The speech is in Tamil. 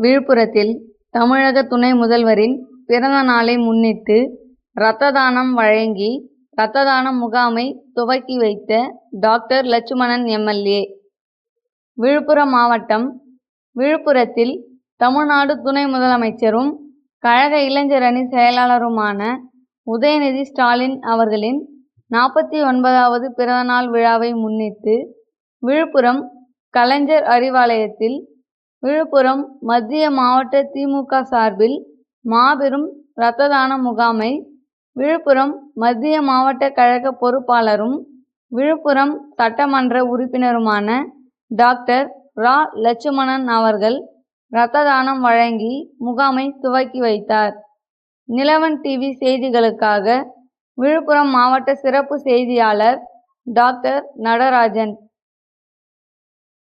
விழுப்புரத்தில் தமிழக துணை முதல்வரின் பிறந்த நாளை முன்னிட்டு இரத்த தானம் வழங்கி இரத்த தான முகாமை துவக்கி வைத்த டாக்டர் லட்சுமணன் எம்எல்ஏ. விழுப்புரம் மாவட்டம் விழுப்புரத்தில் தமிழ்நாடு துணை முதலமைச்சரும் கழக இளைஞரணி செயலாளருமான உதயநிதி ஸ்டாலின் அவர்களின் நாற்பத்தி ஒன்பதாவது பிறந்தநாள் விழாவை முன்னிட்டு விழுப்புரம் கலைஞர் அறிவாலயத்தில் விழுப்புரம் மத்திய மாவட்ட திமுக சார்பில் மாபெரும் இரத்ததான முகாமை விழுப்புரம் மத்திய மாவட்ட கழக பொறுப்பாளரும் விழுப்புரம் சட்டமன்ற உறுப்பினருமான டாக்டர் ரா. லட்சுமணன் அவர்கள் இரத்த தானம் வழங்கி முகாமை துவக்கி வைத்தார். நிலவன் டிவி செய்திகளுக்காக விழுப்புரம் மாவட்ட சிறப்பு செய்தியாளர் டாக்டர் நடராஜன்.